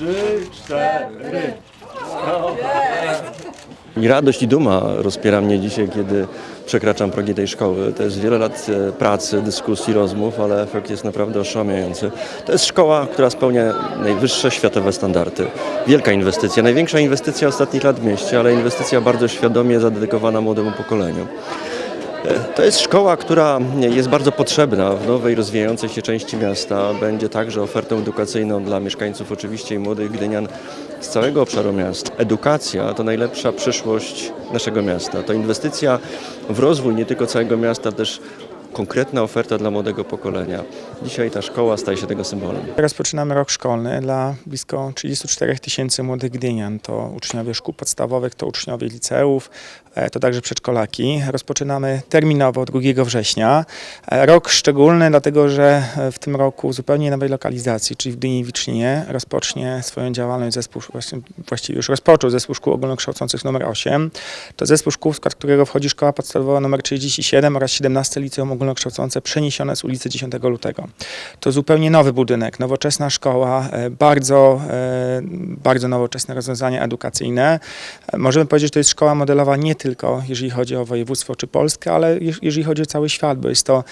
trzy, cztery. I radość i duma rozpiera mnie dzisiaj, kiedy przekraczam progi tej szkoły. To jest wiele lat e, pracy, dyskusji, rozmów, ale efekt jest naprawdę oszałamiający. To jest szkoła, która spełnia najwyższe światowe standardy. Wielka inwestycja, największa inwestycja ostatnich lat w mieście, ale inwestycja bardzo świadomie zadedykowana młodemu pokoleniu. To jest szkoła, która jest bardzo potrzebna w nowej, rozwijającej się części miasta. Będzie także ofertą edukacyjną dla mieszkańców oczywiście i młodych gdynian z całego obszaru miasta. Edukacja to najlepsza przyszłość naszego miasta. To inwestycja w rozwój nie tylko całego miasta, też konkretna oferta dla młodego pokolenia. Dzisiaj ta szkoła staje się tego symbolem. Rozpoczynamy rok szkolny dla blisko 34 tysięcy młodych gdynian. To uczniowie szkół podstawowych, to uczniowie liceów, e, to także przedszkolaki. Rozpoczynamy terminowo 2 września. E, Rok szczególny, dlatego że e, w tym roku zupełnie nowej lokalizacji, czyli w Gdyni Wiczninie, rozpocznie swoją działalność zespół, właściwie już rozpoczął zespół szkół ogólnokształcących numer 8. To zespół szkół, w skład którego wchodzi szkoła podstawowa numer 37 oraz 17 liceum ogólnokształcące przeniesione z ulicy 10 lutego. To zupełnie nowy budynek, nowoczesna szkoła, e, bardzo, e, bardzo nowoczesne rozwiązania edukacyjne. E, Możemy powiedzieć, że to jest szkoła modelowa nie tylko jeżeli chodzi o województwo czy Polskę, ale jeż- jeżeli chodzi o cały świat, bo jest to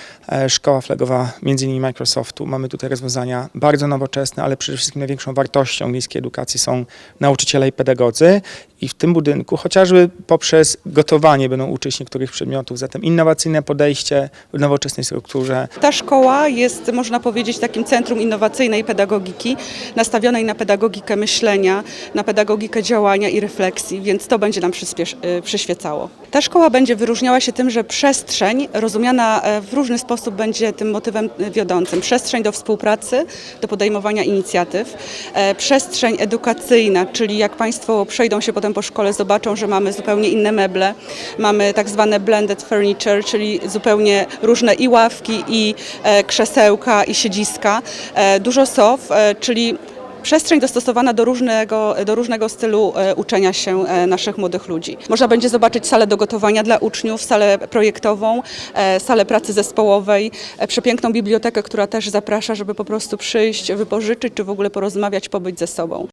szkoła flagowa między innymi Microsoftu. Mamy tutaj rozwiązania bardzo nowoczesne, ale przede wszystkim największą wartością miejskiej edukacji są nauczyciele i pedagodzy i w tym budynku chociażby poprzez gotowanie będą uczyć niektórych przedmiotów, zatem innowacyjne podejście nowoczesnej strukturze, Ta szkoła jest, można powiedzieć, takim centrum innowacyjnej pedagogiki, nastawionej na pedagogikę myślenia, na pedagogikę działania i refleksji, więc to będzie nam y, przyświecało. Ta szkoła będzie wyróżniała się tym, że przestrzeń rozumiana e, w różny sposób będzie tym motywem y, wiodącym. Przestrzeń do współpracy, do podejmowania inicjatyw, e, przestrzeń edukacyjna, czyli jak Państwo przejdą się potem po szkole, zobaczą, że mamy zupełnie inne meble, mamy tak zwane blended furniture, czyli zupełnie różne i ławki, i e, krzesełka, i siedziska, e, dużo sof, e, czyli przestrzeń dostosowana do różnego, do różnego stylu e, uczenia się e, naszych młodych ludzi. Można będzie zobaczyć salę do gotowania dla uczniów, salę projektową, e, salę pracy zespołowej, przepiękną bibliotekę, która też zaprasza, żeby po prostu przyjść, wypożyczyć, czy w ogóle porozmawiać, pobyć ze sobą.